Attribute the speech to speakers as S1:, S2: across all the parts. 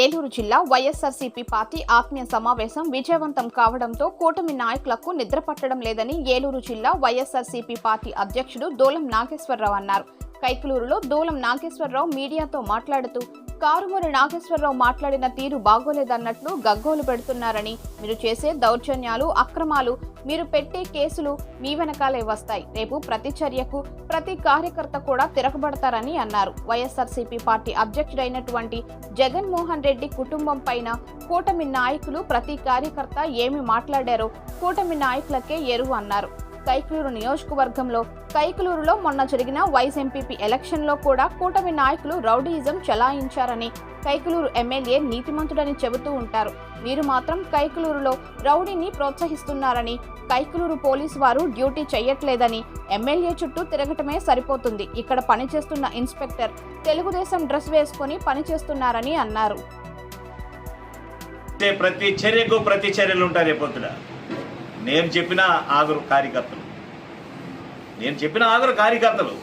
S1: ఏలూరు జిల్లా వైఎస్ఆర్సీపీ పార్టీ ఆత్మీయ సమావేశం విజయవంతం కావడంతో కూటమి నాయకులకు నిద్ర పట్టడం లేదని ఏలూరు జిల్లా వైఎస్ఆర్సీపీ పార్టీ అధ్యక్షుడు దోలం నాగేశ్వరరావు అన్నారు. కైకలూరులో దూలం నాగేశ్వరరావు మీడియాతో మాట్లాడుతూ కారుమూరి నాగేశ్వరరావు మాట్లాడిన తీరు బాగోలేదన్నట్లు గగ్గోలు పెడుతున్నారని. మీరు చేసే దౌర్జన్యాలు అక్రమాలు మీరు పెట్టే కేసులు మీ వెనకాలే వస్తాయి. రేపు ప్రతి చర్యకు ప్రతి కార్యకర్త కూడా తిరగబడతారని అన్నారు. వైఎస్ఆర్సీపీ పార్టీ అధ్యక్షుడైనటువంటి జగన్మోహన్ రెడ్డి కుటుంబం పైన కూటమి నాయకులు ప్రతి కార్యకర్త ఏమి మాట్లాడారో కూటమి నాయకులకే ఎరువు అన్నారు. కైకలూరు నియోజకవర్గంలో కైకలూరులో మొన్న జరిగిన వైస్ ఎంపీపీ ఎలక్షన్లో కూడా కూటమి నాయకులు రౌడీయిజం చలాయించారని కైకలూరు ఎమ్మెల్యే నీతిమంతుడని చెబుతూ ఉంటారు. వీరు మాత్రం కైకలూరులో రౌడీని ప్రోత్సహిస్తున్నారని కైకలూరు పోలీసు వారు డ్యూటీ చేయట్లేదని ఎమ్మెల్యే చుట్టూ తిరగటమే సరిపోతుంది. ఇక్కడ పనిచేస్తున్న ఇన్స్పెక్టర్ తెలుగుదేశం డ్రెస్ వేసుకొని పనిచేస్తున్నారని అన్నారు.
S2: ప్రతి చర్యకు ప్రతి చర్యలు ఉంటాయి రేపొద్దున నేను చెప్పిన ఆగరు కార్యకర్తలు. నేను చెప్పిన ఆగరు కార్యకర్తలు.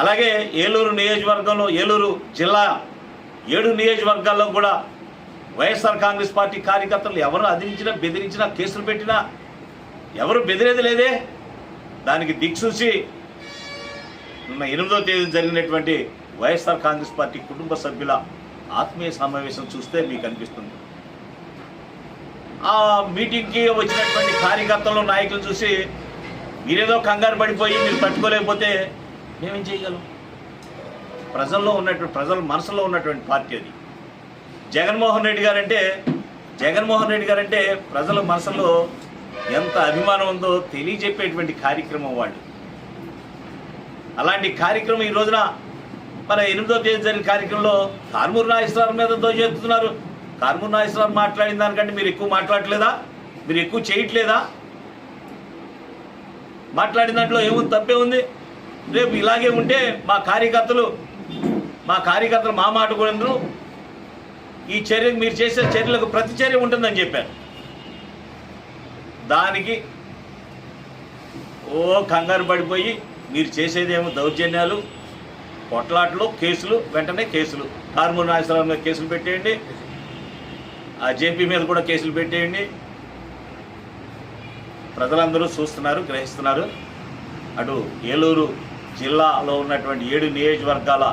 S2: అలాగే ఏలూరు నియోజకవర్గంలో ఏలూరు జిల్లా ఏడు నియోజకవర్గాల్లో కూడా వైఎస్ఆర్ కాంగ్రెస్ పార్టీ కార్యకర్తలు ఎవరు అదిరించినా బెదిరించినా కేసులు పెట్టినా ఎవరు బెదిరేది లేదే. దానికి దిక్సూచి నిన్న ఎనిమిదో తేదీ జరిగినటువంటి వైఎస్ఆర్ కాంగ్రెస్ పార్టీ కుటుంబ సభ్యుల ఆత్మీయ సమావేశం చూస్తే మీకు అనిపిస్తుంది. ఆ మీటింగ్కి వచ్చినటువంటి కార్యకర్తలు నాయకులు చూసి మీరేదో కంగారు పడిపోయి మీరు తట్టుకోలేకపోతే మేమేం చేయగలం? ప్రజల్లో ఉన్నటువంటి ప్రజల మనసులో ఉన్నటువంటి పార్టీ అది. జగన్మోహన్ రెడ్డి గారంటే జగన్మోహన్ రెడ్డి గారంటే ప్రజల మనసులో ఎంత అభిమానం ఉందో తెలియజెప్పేటువంటి కార్యక్రమం వాళ్ళు. అలాంటి కార్యక్రమం ఈ రోజున మన ఎనిమిదో తేదీ జరిగిన కార్యక్రమంలో కార్మూరు నాగేశ్వరరావు మీద దోచెత్తుతున్నారు కార్మూర్ నాగేశ్వరరావు మాట్లాడిన దానికంటే మీరు ఎక్కువ మాట్లాడట్లేదా? మీరు ఎక్కువ చేయట్లేదా? మాట్లాడిన దాంట్లో ఏముంది? తప్పే ఉంది. రేపు ఇలాగే ఉంటే మా కార్యకర్తలు మా కార్యకర్తలు మా మాట కూడా ఈ చర్యకు మీరు చేసే చర్యలకు ప్రతి చర్య ఉంటుందని చెప్పారు. దానికి ఓ కంగారు పడిపోయి మీరు చేసేదేమో దౌర్జన్యాలు కొట్లాట్లు కేసులు వెంటనే కేసులు. కార్మూర్ నాగేశ్వరరావు మీద కేసులు పెట్టేయండి. ఆ జేపీ మీద కూడా కేసులు పెట్టేయండి. ప్రజలందరూ చూస్తున్నారు గ్రహిస్తున్నారు. అటు ఏలూరు జిల్లాలో ఉన్నటువంటి ఏడు నియోజకవర్గాల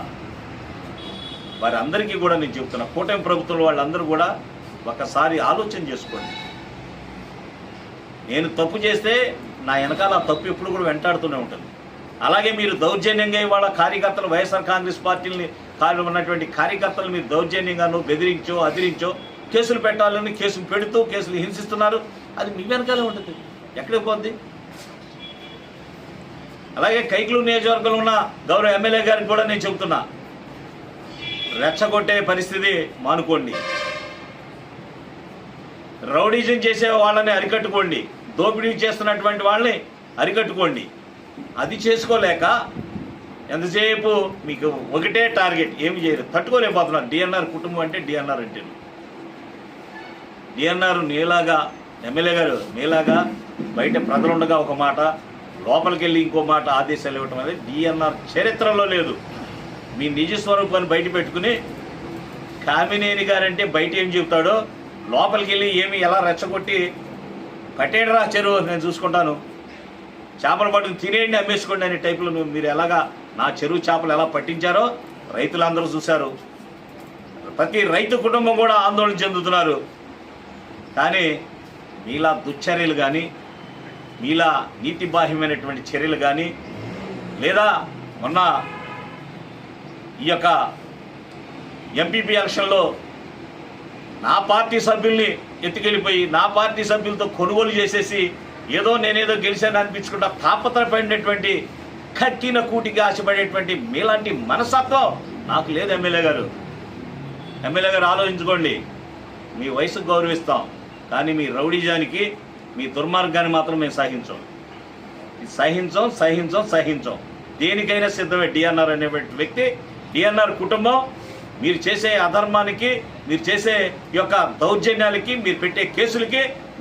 S2: వారందరికీ కూడా నేను చెప్తున్నా కూటమి ప్రభుత్వం వాళ్ళందరూ కూడా ఒకసారి ఆలోచన చేసుకోండి. నేను తప్పు చేస్తే నా వెనకాల తప్పు ఎప్పుడు కూడా వెంటాడుతూనే ఉంటుంది. అలాగే మీరు దౌర్జన్యంగా ఇవాళ కార్యకర్తలు వైఎస్ఆర్ కాంగ్రెస్ పార్టీని కారణం ఉన్నటువంటి కార్యకర్తలు మీరు దౌర్జన్యంగాను బెదిరించో అదిరించో కేసులు పెట్టాలని కేసులు పెడుతూ కేసులు హింసిస్తున్నారు. అది మీ వెనకాలే ఉంటుంది. ఎక్కడికి పోద్ది? అలాగే కైకులు నియోజకవర్గంలో ఉన్న గౌరవ ఎమ్మెల్యే గారికి కూడా నేను చెబుతున్నా రెచ్చగొట్టే పరిస్థితి మానుకోండి. రౌడీజం చేసే వాళ్ళని అరికట్టుకోండి. దోపిడీ చేస్తున్నటువంటి వాళ్ళని అరికట్టుకోండి. అది చేసుకోలేక ఎంతసేపు మీకు ఒకటే టార్గెట్ ఏమి చేయరు. తట్టుకోలేకపోతున్నారు. డిఎన్ఆర్ కుటుంబం అంటే డిఎన్ఆర్ అంటే డిఎన్ఆర్ నీలాగా ఎమ్మెల్యే గారు నీలాగా బయట ప్రజలుండగా ఒక మాట లోపలికి వెళ్ళి ఇంకో మాట ఆదేశాలు ఇవ్వటం అనేది డిఎన్ఆర్ చరిత్రలో లేదు. మీ నిజ స్వరూపాన్ని బయట పెట్టుకుని కామినేని గారంటే బయట ఏం చెబుతాడో లోపలికి వెళ్ళి ఏమి ఎలా రెచ్చగొట్టి కట్టేడరా చెరువు నేను చూసుకుంటాను. చేపలు పట్టుకుని తినేయండి అమ్మేసుకోండి అనే టైపులో మీరు ఎలాగా నా చెరువు చేపలు ఎలా పట్టించారో రైతులందరూ చూశారు. ప్రతి రైతు కుటుంబం కూడా ఆందోళన చెందుతున్నారు. కానీ మీలా దుశ్చర్యలు కానీ మీలా నీతిబాహ్యమైనటువంటి చర్యలు కానీ లేదా మొన్న ఈ యొక్క ఎంపీపీ ఎలక్షన్లో నా పార్టీ సభ్యుల్ని ఎత్తుకెళ్ళిపోయి నా పార్టీ సభ్యులతో కొనుగోలు చేసేసి ఏదో నేనేదో గెలిచాను అనిపించుకుంటా తాపత్రపడినటువంటి కట్టిన కూటికి ఆశపడేటువంటి మీలాంటి మనస్తత్వం నాకు లేదు ఎమ్మెల్యే గారు. ఎమ్మెల్యే గారు ఆలోచించుకోండి మీ వయసుకు గౌరవిస్తాం. కానీ మీ రౌడీజానికి మీ దుర్మార్గాన్ని మాత్రం మేము సహించాం. సహించం సహించం సహించం. దేనికైనా సిద్ధమే డిఎన్ఆర్ అనే వ్యక్తి. డిఎన్ఆర్ కుటుంబం మీరు చేసే అధర్మానికి మీరు చేసే యొక్క దౌర్జన్యాలకి మీరు పెట్టే కేసులకి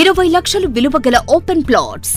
S3: ఇరవై లక్షలు విలువ గల ఓపెన్ ప్లాట్స్.